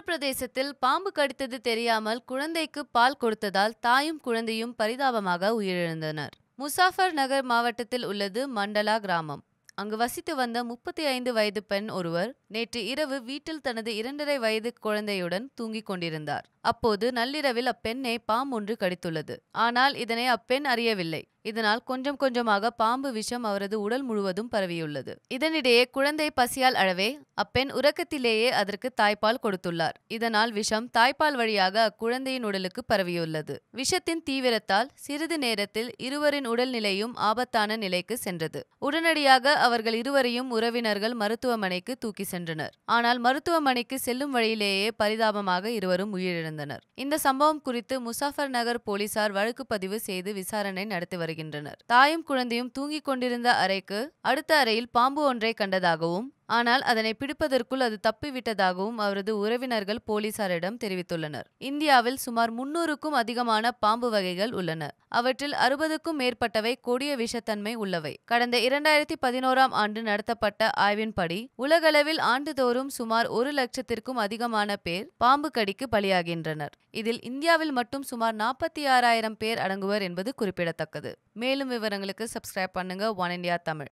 உத்தரப்பிரதேசத்தில் பாம்பு கடித்தது தெரியாமல் குழந்தைக்கு பால் கொடுத்ததால் தாயும் குழந்தையும் பரிதாபமாக உயிரிழந்தனர். முசாஃபர் நகர் மாவட்டத்தில் உள்ளது மண்டலா கிராமம். அங்கு வசித்து வந்த முப்பத்தி ஐந்து வயது பெண் ஒருவர் நேற்று இரவு வீட்டில் தனது இரண்டரை வயது குழந்தையுடன் தூங்கிக் கொண்டிருந்தார். அப்போது நள்ளிரவில் அப்பெண்ணை பாம்பு ஒன்று கடித்துள்ளது. ஆனால் இதனை அப்பெண் அறியவில்லை. இதனால் கொஞ்சம் கொஞ்சமாக பாம்பு விஷம் அவரது உடல் முழுவதும் பரவியுள்ளது. இதனிடையே குழந்தை பசியால் அழவே அப்பெண் உறக்கத்திலேயே அதற்கு தாய்ப்பால் கொடுத்துள்ளார். இதனால் விஷம் தாய்ப்பால் வழியாக அக்குழந்தையின் உடலுக்கு பரவியுள்ளது. விஷத்தின் தீவிரத்தால் சிறிது நேரத்தில் இருவரின் உடல்நிலையும் ஆபத்தான நிலைக்கு சென்றது. உடனடியாக அவர்கள் இருவரையும் உறவினர்கள் மருத்துவமனைக்கு தூக்கி சென்றனர். ஆனால் மருத்துவமனைக்கு செல்லும் வழியிலேயே பரிதாபமாக இருவரும் உயிரிழந்தனர். இந்த சம்பவம் குறித்து முசாஃபர் நகர் போலீசார் வழக்கு பதிவு செய்து விசாரணை நடத்தி வருகின்றனர். தாயும் குழந்தையும் தூங்கிக் கொண்டிருந்த அறைக்கு அடுத்த அறையில் பாம்பு ஒன்றை கண்டதாகவும் ஆனால் அதனை பிடிப்பதற்குள் அது தப்பிவிட்டதாகவும் அவரது உறவினர்கள் போலீசாரிடம் தெரிவித்துள்ளனர். இந்தியாவில் சுமார் முன்னூறுக்கும் அதிகமான பாம்பு வகைகள் உள்ளன. அவற்றில் அறுபதுக்கும் மேற்பட்டவை கொடிய விஷத்தன்மை உள்ளவை. கடந்த இரண்டாயிரத்தி பதினோராம் ஆண்டு நடத்தப்பட்ட ஆய்வின்படி உலகளவில் ஆண்டுதோறும் சுமார் ஒரு லட்சத்திற்கும் அதிகமான பேர் பாம்பு கடிக்கு பலியாகின்றனர். இதில் இந்தியாவில் மட்டும் சுமார் நாற்பத்தி ஆறாயிரம் பேர் அடங்குவர் என்பது குறிப்பிடத்தக்கது. மேலும் விவரங்களுக்கு சப்ஸ்கிரைப் பண்ணுங்க ஒன் இண்டியா தமிழ்.